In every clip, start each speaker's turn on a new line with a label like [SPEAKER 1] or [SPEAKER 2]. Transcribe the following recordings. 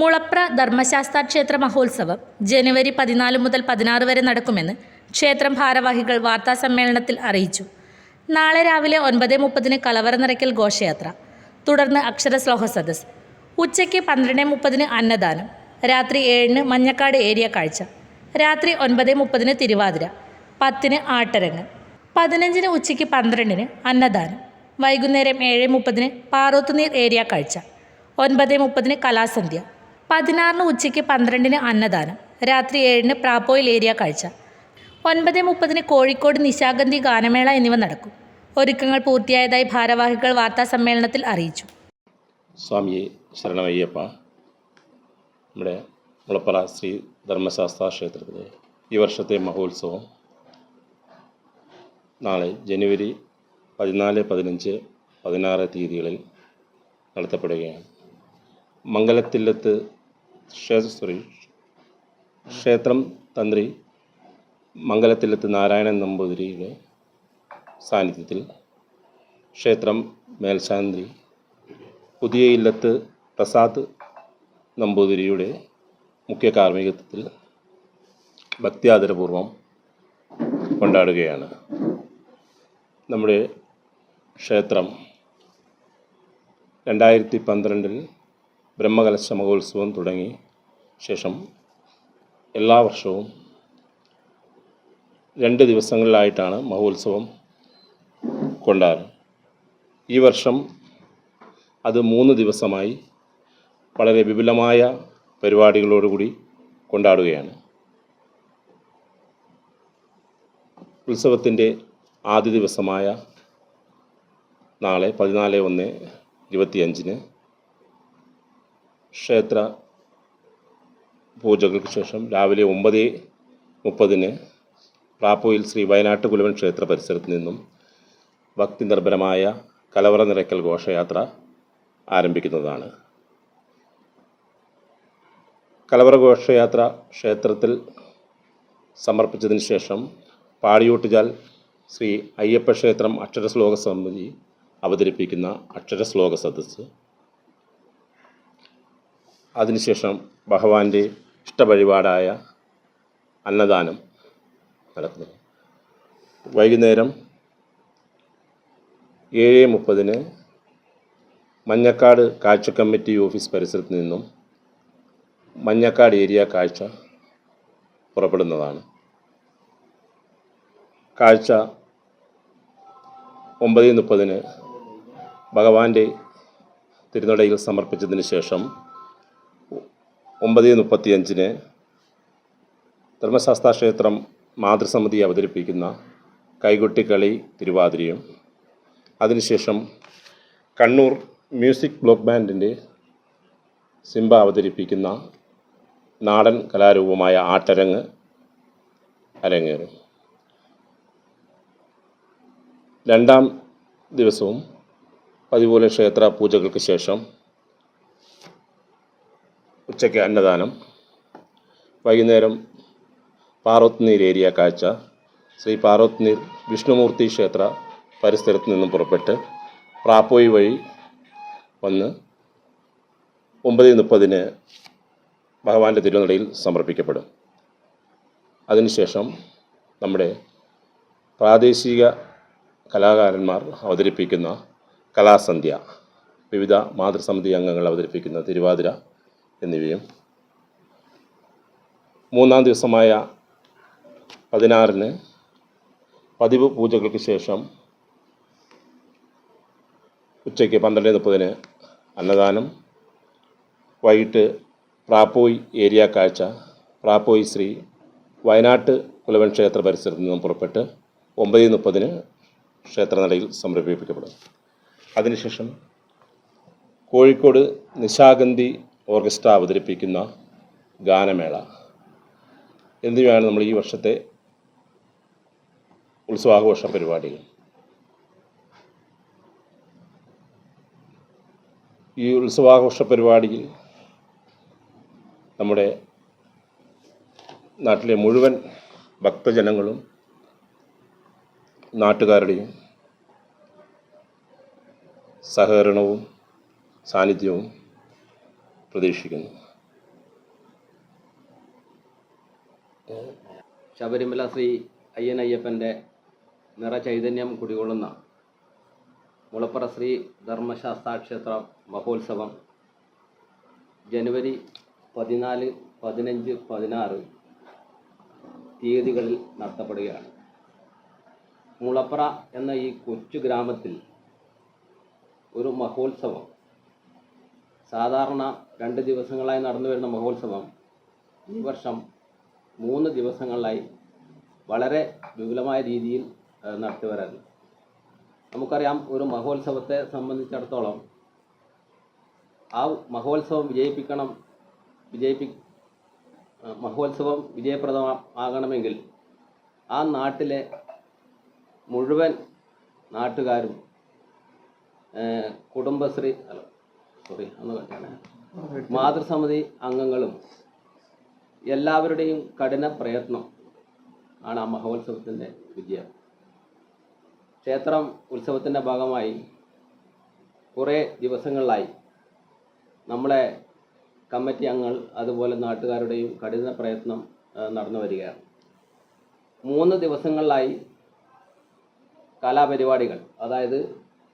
[SPEAKER 1] മുളപ്ര ധർമ്മശാസ്ത്ര ക്ഷേത്ര മഹോത്സവം ജനുവരി പതിനാല് മുതൽ പതിനാറ് വരെ നടക്കുമെന്ന് ക്ഷേത്രം ഭാരവാഹികൾ വാർത്താ സമ്മേളനത്തിൽ അറിയിച്ചു. നാളെ രാവിലെ ഒൻപത് മുപ്പതിന് കലവറ നിറയ്ക്കൽ ഘോഷയാത്ര. തുടർന്ന് അക്ഷരശ്ലോക സദസ് ഉച്ചയ്ക്ക് പന്ത്രണ്ട് മുപ്പതിന് അന്നദാനം. രാത്രി ഏഴിന് മഞ്ഞക്കാട് ഏരിയ കാഴ്ച. രാത്രി ഒൻപത് മുപ്പതിന് തിരുവാതിര. പത്തിന് ആട്ടരങ്ങ്. പതിനഞ്ചിന് ഉച്ചയ്ക്ക് പന്ത്രണ്ടിന് അന്നദാനം. വൈകുന്നേരം ഏഴ് മുപ്പതിന് പാറോത്തുനീർ ഏരിയ കാഴ്ച. ഒൻപത് മുപ്പതിന് കലാസന്ധ്യ. പതിനാറിന് ഉച്ചയ്ക്ക് പന്ത്രണ്ടിന് അന്നദാനം രാത്രി ഏഴിന് പ്രാപ്പോയിൽ ഏരിയ കാഴ്ച. ഒൻപത് മുപ്പതിന് കോഴിക്കോട് നിശാഗന്ധി ഗാനമേള എന്നിവ നടക്കും. ഒരുക്കങ്ങൾ പൂർത്തിയായതായി ഭാരവാഹികൾ വാർത്താ സമ്മേളനത്തിൽ അറിയിച്ചു.
[SPEAKER 2] സ്വാമിയെ ശരണമയ്യപ്പ നമ്മുടെ മുളപ്പറ ശ്രീ ധർമ്മശാസ്ത്ര ക്ഷേത്രത്തിലെ ഈ വർഷത്തെ മഹോത്സവം നാളെ ജനുവരി പതിനാല് പതിനഞ്ച് പതിനാറ് തീയതികളിൽ നടത്തപ്പെടുകയാണ്. മംഗലത്തില്ലത്ത് ക്ഷേത്ര സോറി ക്ഷേത്രം തന്ത്രി മംഗലത്തിലെത്ത് നാരായണൻ നമ്പൂതിരിയുടെ സാന്നിധ്യത്തിൽ ക്ഷേത്രം മേൽശാന്തി പുതിയ ഇല്ലത്ത് പ്രസാദ് നമ്പൂതിരിയുടെ മുഖ്യ കാർമ്മികത്വത്തിൽ ഭക്തിയാദരപൂർവം കൊണ്ടാടുകയാണ്. നമ്മുടെ ക്ഷേത്രം രണ്ടായിരത്തി പന്ത്രണ്ടിൽ ബ്രഹ്മകലശ മഹോത്സവം തുടങ്ങി ശേഷം എല്ലാ വർഷവും രണ്ട് ദിവസങ്ങളിലായിട്ടാണ് മഹോത്സവം കൊണ്ടാറ്. ഈ വർഷം അത് മൂന്ന് ദിവസമായി വളരെ വിപുലമായ പരിപാടികളോടുകൂടി കൊണ്ടാടുകയാണ്. ഉത്സവത്തിന്റെ ആദ്യ ദിവസമായ നാളെ പതിനാല് ഒന്ന് ഇരുപത്തിയഞ്ചിന് ക്ഷേത്ര പൂജകൾക്ക് ശേഷം രാവിലെ ഒമ്പത് മുപ്പതിന് പ്രാപ്പോയിൽ ശ്രീ വയനാട്ട് കുലവൻ ക്ഷേത്ര പരിസരത്ത് നിന്നും ഭക്തി നിർഭരമായ കലവറ നിറയ്ക്കൽ ഘോഷയാത്ര ആരംഭിക്കുന്നതാണ്. കലവറ ഘോഷയാത്ര ക്ഷേത്രത്തിൽ സമർപ്പിച്ചതിന് ശേഷം പാടിയൂട്ടുചാൽ ശ്രീ അയ്യപ്പ ക്ഷേത്രം അക്ഷരശ്ലോക സമിതി അവതരിപ്പിക്കുന്ന അക്ഷരശ്ലോക സദസ്സ് അതിനുശേഷം ഭഗവാന്റെ ഇഷ്ടപരിപാടായ അന്നദാനം നടക്കുന്നു. വൈകുന്നേരം ഏഴ് മുപ്പതിന് മഞ്ഞക്കാട് കാഴ്ച കമ്മിറ്റി ഓഫീസ് പരിസരത്ത് നിന്നും മഞ്ഞക്കാട് ഏരിയ കാഴ്ച പുറപ്പെടുന്നതാണ്. കാഴ്ച ഒമ്പത് മുപ്പതിന് ഭഗവാന്റെ തിരുനടയിൽ സമർപ്പിച്ചതിന് ശേഷം ഒമ്പത് മുപ്പത്തിയഞ്ചിന് ധർമ്മശാസ്ത്ര ക്ഷേത്രം മാതൃസമിതി അവതരിപ്പിക്കുന്ന കൈകൊട്ടിക്കളി തിരുവാതിരയും. അതിനുശേഷം കണ്ണൂർ മ്യൂസിക് ബ്ലോക്ക് ബാൻഡിന്റെ സിംബ അവതരിപ്പിക്കുന്ന നാടൻ കലാരൂപമായ ആട്ടരങ്ങ് അരങ്ങേറും. രണ്ടാം ദിവസവും അതുപോലെ ക്ഷേത്ര പൂജകൾക്ക് ശേഷം ഉച്ചയ്ക്ക് അന്നദാനം വൈകുന്നേരം പാർവത്നീർ ഏരിയ കാഴ്ച ശ്രീ പാർവത്നീർ വിഷ്ണുമൂർത്തി ക്ഷേത്ര പരിസരത്ത് നിന്നും പുറപ്പെട്ട് പ്രാപ്പോയി വഴി വന്ന് ഒമ്പത് മുപ്പതിന് ഭഗവാന്റെ തിരുനടയിൽ സമർപ്പിക്കപ്പെടും. അതിനുശേഷം നമ്മുടെ പ്രാദേശിക കലാകാരന്മാർ അവതരിപ്പിക്കുന്ന കലാസന്ധ്യ വിവിധ മാതൃസമിതി അംഗങ്ങൾ അവതരിപ്പിക്കുന്ന തിരുവാതിര എന്നിവയും. മൂന്നാം ദിവസമായ പതിനാറിന് പതിവ് പൂജകൾക്ക് ശേഷം ഉച്ചയ്ക്ക് പന്ത്രണ്ട് മുപ്പതിന് അന്നദാനം. വൈകിട്ട് പ്രാപ്പോയി ഏരിയ കാഴ്ച പ്രാപ്പോയി ശ്രീ വയനാട്ട് കുലവൻ ക്ഷേത്ര പരിസരത്ത് നിന്നും പുറപ്പെട്ട് ഒമ്പത് മുപ്പതിന് ക്ഷേത്രനടയിൽ സംരംഭിപ്പിക്കപ്പെടും അതിനുശേഷം കോഴിക്കോട് നിശാഗന്ധി ഓർക്കസ്ട്ര അവതരിപ്പിക്കുന്ന ഗാനമേള. എന്നിവയാണ് നമ്മൾ ഈ വർഷത്തെ ഉത്സവാഘോഷ പരിപാടികൾ? ഈ ഉത്സവാഘോഷ പരിപാടിയിൽ നമ്മുടെ നാട്ടിലെ മുഴുവൻ ഭക്തജനങ്ങളും നാട്ടുകാരുടെയും സഹകരണവും സാന്നിധ്യവും പ്രതീക്ഷിക്കുന്നു.
[SPEAKER 3] ശബരിമല ശ്രീ അയ്യൻ അയ്യപ്പന്റെ നിറചൈതന്യം കുടികൊള്ളുന്ന മുളപ്പുറ ശ്രീ ധർമ്മശാസ്താക്ഷേത്ര മഹോത്സവം ജനുവരി പതിനാല് പതിനഞ്ച് പതിനാറ് തീയതികളിൽ നടത്തപ്പെടുകയാണ്. മുളപ്പുറ എന്ന ഈ കൊച്ചു ഗ്രാമത്തിൽ ഒരു മഹോത്സവം സാധാരണ രണ്ട് ദിവസങ്ങളായി നടന്നു വരുന്ന മഹോത്സവം ഈ വർഷം മൂന്ന് ദിവസങ്ങളിലായി വളരെ വിപുലമായ രീതിയിൽ നടത്തി വരാറുണ്ട്. നമുക്കറിയാം ഒരു മഹോത്സവത്തെ സംബന്ധിച്ചിടത്തോളം ആ മഹോത്സവം വിജയിപ്പിക്കണം വിജയിപ്പി മഹോത്സവം വിജയപ്രദമാകണമെങ്കിൽ ആ നാട്ടിലെ മുഴുവൻ നാട്ടുകാരും കുടുംബശ്രീ സോറി മാതൃസമിതി അംഗങ്ങളും എല്ലാവരുടെയും കഠിന പ്രയത്നം ആണ് ആ മഹോത്സവത്തിന്റെ വിജയം. ക്ഷേത്രം ഉത്സവത്തിന്റെ ഭാഗമായി കുറേ ദിവസങ്ങളിലായി നമ്മളെ കമ്മിറ്റി അംഗങ്ങൾ അതുപോലെ നാട്ടുകാരുടെയും കഠിന പ്രയത്നം നടന്നു വരികയാണ്. മൂന്ന് ദിവസങ്ങളിലായി കലാപരിപാടികൾ അതായത്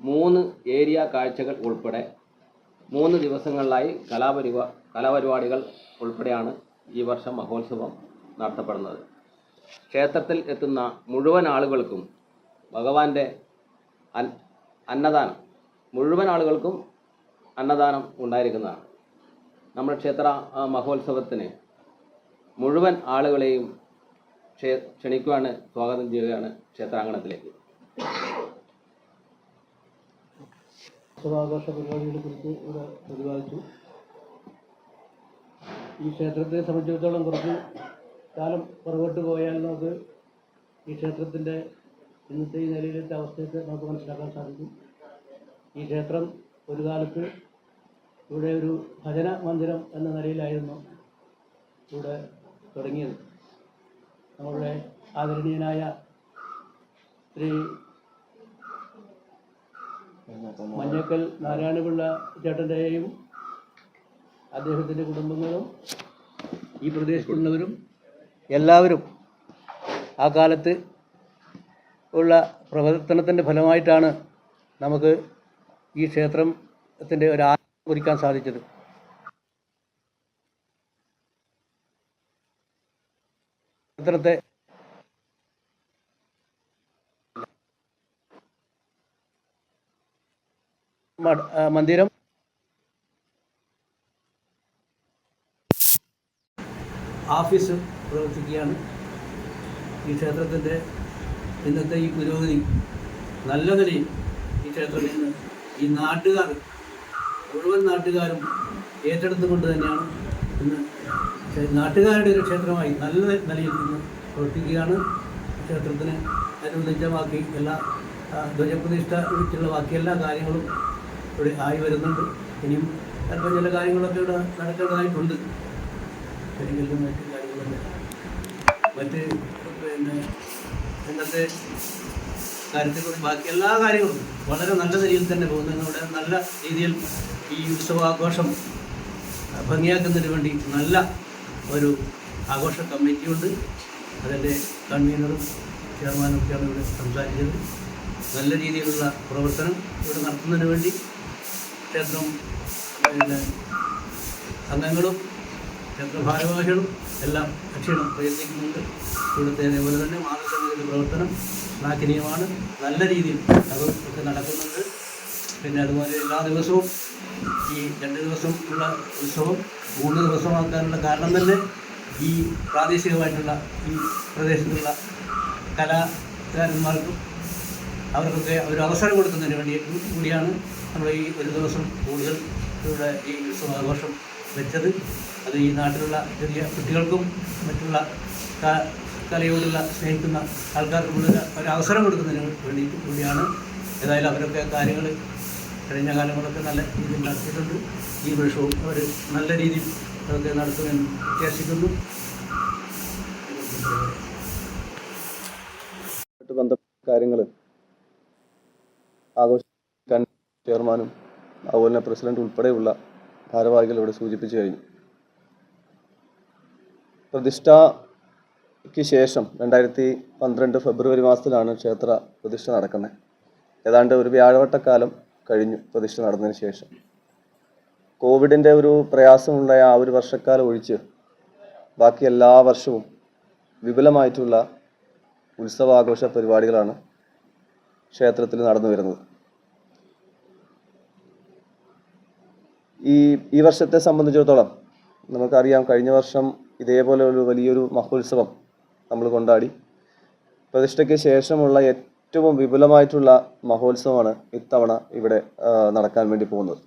[SPEAKER 3] മൂന്ന് ഏരിയ കാഴ്ചകൾ ഉൾപ്പെടെ മൂന്ന് ദിവസങ്ങളിലായി കലാപരിപാ കലാപരിപാടികൾ ഉൾപ്പെടെയാണ് ഈ വർഷം മഹോത്സവം നടത്തപ്പെടുന്നത്. ക്ഷേത്രത്തിൽ എത്തുന്ന മുഴുവൻ ആളുകൾക്കും ഭഗവാന്റെ അൻ അന്നദാനം മുഴുവൻ ആളുകൾക്കും അന്നദാനം ഉണ്ടായിരിക്കുന്നതാണ്. നമ്മുടെ ക്ഷേത്ര മഹോത്സവത്തിന് മുഴുവൻ ആളുകളെയും ക്ഷേ ക്ഷണിക്കുവാണ് സ്വാഗതം ചെയ്യുകയാണ് ക്ഷേത്രാങ്കണത്തിലേക്ക്.
[SPEAKER 4] ഉത്സവാഘോഷ പരിപാടികളെ കുറിച്ച് ഇവിടെ പ്രതിപാദിച്ചു. ഈ ക്ഷേത്രത്തെ സംബന്ധിച്ചിടത്തോളം കുറച്ച് കാലം പുറകോട്ട് പോയാൽ നമുക്ക് ഈ ക്ഷേത്രത്തിന്റെ ഇന്നത്തെ ഈ നിലയിലത്തെ അവസ്ഥയൊക്കെ നമുക്ക് മനസ്സിലാക്കാൻ സാധിക്കും. ഈ ക്ഷേത്രം ഒരു കാലത്ത് ഇവിടെ ഒരു ഭജന മന്ദിരം എന്ന നിലയിലായിരുന്നു ഇവിടെ തുടങ്ങിയത്. നമ്മളുടെ ആദരണീയനായ ശ്രീ മഞ്ഞക്കൽ നാരായണപിള്ള ചേട്ടന്റെയും അദ്ദേഹത്തിന്റെ കുടുംബങ്ങളും ഈ പ്രദേശത്തുള്ളവരും എല്ലാവരും ആ കാലത്ത് ഉള്ള പ്രവർത്തനത്തിന്റെ ഫലമായിട്ടാണ് നമുക്ക് ഈ ക്ഷേത്രത്തിന്റെ ഒരു കുറിക്കാൻ സാധിച്ചത്. ക്ഷേത്രത്തെ മഠ- ആ, മന്ദിരം. ഓഫീസ് പ്രവർത്തിക്കുകയാണ്. ഈ ക്ഷേത്രത്തിന്റെ ഇന്നത്തെ ഈ പുരോഗതി നല്ല നിലയിൽ ഈ ക്ഷേത്രത്തിൽ നിന്ന് ഈ നാട്ടുകാർ മുഴുവൻ നാട്ടുകാരും ഏറ്റെടുത്തുകൊണ്ട് തന്നെയാണ് ഇന്ന് നാട്ടുകാരുടെ ഒരു ക്ഷേത്രമായി നല്ല നിലയിൽ നിന്ന് പ്രവർത്തിക്കുകയാണ്. ക്ഷേത്രത്തിന് അനുബന്ധിച്ച ബാക്കി എല്ലാ ധ്വജപ്രതിഷ്ഠ ബാക്കി എല്ലാ കാര്യങ്ങളും ഇവിടെ ആയി വരുന്നുണ്ട്. ഇനിയും അല്പം ചില കാര്യങ്ങളൊക്കെ ഇവിടെ നടക്കേണ്ടതായിട്ടുണ്ട്. കരിങ്കല്ലും മറ്റ് കാര്യങ്ങളൊക്കെ. മറ്റ് പിന്നെ ഇന്നത്തെ കാര്യത്തെക്കുറിച്ച് ബാക്കി എല്ലാ കാര്യങ്ങളും വളരെ നല്ല രീതിയിൽ തന്നെ പോകുന്നു. ഇവിടെ നല്ല രീതിയിൽ ഈ ഉത്സവാഘോഷം ഭംഗിയാക്കുന്നതിന് വേണ്ടി നല്ല ഒരു ആഘോഷ കമ്മിറ്റിയുണ്ട്. അതിന്റെ കൺവീനറും ചെയർമാനും ഒക്കെയാണ് ഇവിടെ സംസാരിച്ചത്. നല്ല രീതിയിലുള്ള പ്രവർത്തനം ഇവിടെ നടത്തുന്നതിന് വേണ്ടി ക്ഷേത്രം പിന്നെ അംഗങ്ങളും ക്ഷേത്ര ഭാരവാഹികളും എല്ലാം ക്ഷീണം പ്രയത്നിക്കുന്നുണ്ട്. ഇവിടുത്തെ അതേപോലെ തന്നെ മാതൃസമിതിയുടെ പ്രവർത്തനം ശ്ലാഘനീയമാണ് നല്ല രീതിയിൽ അതും ഒക്കെ നടക്കുന്നുണ്ട്. പിന്നെ അതുപോലെ എല്ലാ ദിവസവും ഈ രണ്ട് ദിവസം ഉള്ള ഉത്സവം മൂന്ന് ദിവസമാക്കാനുള്ള കാരണം തന്നെ ഈ പ്രാദേശികമായിട്ടുള്ള ഈ പ്രദേശത്തുള്ള കലാകാരന്മാർക്കും അവർക്കൊക്കെ ഒരു അവസരം കൊടുക്കുന്നതിന് വേണ്ടി കൂടിയാണ് നമ്മൾ ഈ ഒരു ദിവസം കൂടുതൽ ഇവിടെ ഈ ഉത്സവാഘോഷം വെച്ചത്. അത് ഈ നാട്ടിലുള്ള ചെറിയ കുട്ടികൾക്കും മറ്റുള്ള കലയോടുള്ള സ്നേഹിക്കുന്ന ആൾക്കാർക്കുള്ള ഒരു അവസരം കൊടുക്കുന്നതിന് വേണ്ടി കൂടിയാണ്. ഏതായാലും അവരൊക്കെ കാര്യങ്ങൾ കഴിഞ്ഞ കാലങ്ങളൊക്കെ നല്ല രീതിയിൽ നടത്തിയിട്ടുണ്ട്. ഈ വർഷവും അവർ നല്ല രീതിയിൽ അതൊക്കെ നടത്തുമെന്ന് വിശ്വസിക്കുന്നു.
[SPEAKER 5] ബന്ധപ്പെട്ട കാര്യങ്ങൾ ആഘോഷിക്കാൻ ചെയർമാനും അതുപോലെ തന്നെ പ്രസിഡന്റ് ഉൾപ്പെടെയുള്ള ഭാരവാഹികൾ ഇവിടെ സൂചിപ്പിച്ചു കഴിഞ്ഞു. പ്രതിഷ്ഠ ക്ക് ശേഷം രണ്ടായിരത്തി പന്ത്രണ്ട് ഫെബ്രുവരി മാസത്തിലാണ് ക്ഷേത്ര പ്രതിഷ്ഠ നടക്കുന്നത്. ഏതാണ്ട് ഒരു വ്യാഴവട്ടക്കാലം കഴിഞ്ഞു പ്രതിഷ്ഠ നടന്നതിന് ശേഷം. കോവിഡിന്റെ ഒരു പ്രയാസമുള്ള ആ ഒരു വർഷക്കാലം ഒഴിച്ച് ബാക്കി എല്ലാ വർഷവും വിപുലമായിട്ടുള്ള ഉത്സവാഘോഷ പരിപാടികളാണ് ക്ഷേത്രത്തിൽ നടന്നു വരുന്നത്. ഈ ഈ വർഷത്തെ സംബന്ധിച്ചിടത്തോളം നമുക്കറിയാം കഴിഞ്ഞ വർഷം ഇതേപോലെ ഒരു വലിയൊരു മഹോത്സവം നമ്മൾ കൊണ്ടാടി. പ്രതിഷ്ഠയ്ക്ക് ശേഷമുള്ള ഏറ്റവും വിപുലമായിട്ടുള്ള മഹോത്സവമാണ് ഇത്തവണ ഇവിടെ നടക്കാൻ വേണ്ടി പോകുന്നത്.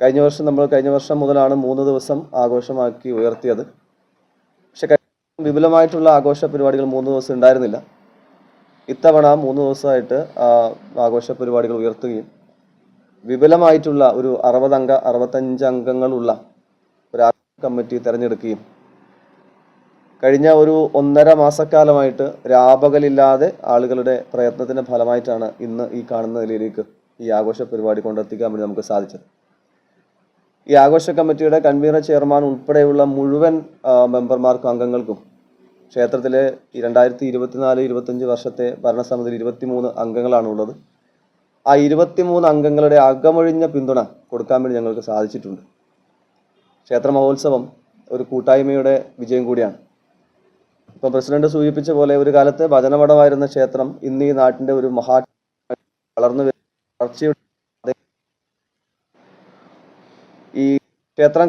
[SPEAKER 5] കഴിഞ്ഞ വർഷം നമ്മൾ കഴിഞ്ഞ വർഷം മുതലാണ് മൂന്ന് ദിവസം ആഘോഷമാക്കി ഉയർത്തിയത്. പക്ഷെ കഴിഞ്ഞ വിപുലമായിട്ടുള്ള ആഘോഷ പരിപാടികൾ മൂന്ന് ദിവസം ഉണ്ടായിരുന്നില്ല. ഇത്തവണ മൂന്ന് ദിവസമായിട്ട് ആഘോഷ പരിപാടികൾ ഉയർത്തുകയും വിപുലമായിട്ടുള്ള ഒരു അറുപതംഗ അറുപത്തഞ്ച് അംഗങ്ങളുള്ള ഒരു കമ്മിറ്റി തിരഞ്ഞെടുക്കുകയും കഴിഞ്ഞ ഒരു ഒന്നര മാസക്കാലമായിട്ട് രാപകലില്ലാതെ ആളുകളുടെ പ്രയത്നത്തിന്റെ ഫലമായിട്ടാണ് ഇന്ന് ഈ കാണുന്ന നിലയിലേക്ക് ഈ ആഘോഷ പരിപാടി കൊണ്ടെത്തിക്കാൻ വേണ്ടി നമുക്ക് സാധിച്ചത്. ഈ ആഘോഷ കമ്മിറ്റിയുടെ കൺവീനർ ചെയർമാൻ ഉൾപ്പെടെയുള്ള മുഴുവൻ മെമ്പർമാർക്കും അംഗങ്ങൾക്കും ക്ഷേത്രത്തിലെ രണ്ടായിരത്തി ഇരുപത്തിനാല് ഇരുപത്തഞ്ച് വർഷത്തെ ഭരണസമിതിയിൽ ഇരുപത്തിമൂന്ന് അംഗങ്ങളാണുള്ളത്. ആ ഇരുപത്തിമൂന്ന് അംഗങ്ങളുടെ അകമൊഴിഞ്ഞ പിന്തുണ കൊടുക്കാൻ വേണ്ടി ഞങ്ങൾക്ക് സാധിച്ചിട്ടുണ്ട്. ക്ഷേത്ര മഹോത്സവം ഒരു കൂട്ടായ്മയുടെ വിജയം കൂടിയാണ്. ഇപ്പം പ്രസിഡന്റ് സൂചിപ്പിച്ച പോലെ ഒരു കാലത്ത് ഭജനമഠമായിരുന്ന ക്ഷേത്രം ഇന്ന് ഈ നാട്ടിന്റെ ഒരു മഹാ വളർന്നു വളർച്ചയുടെ ഈ ക്ഷേത്രം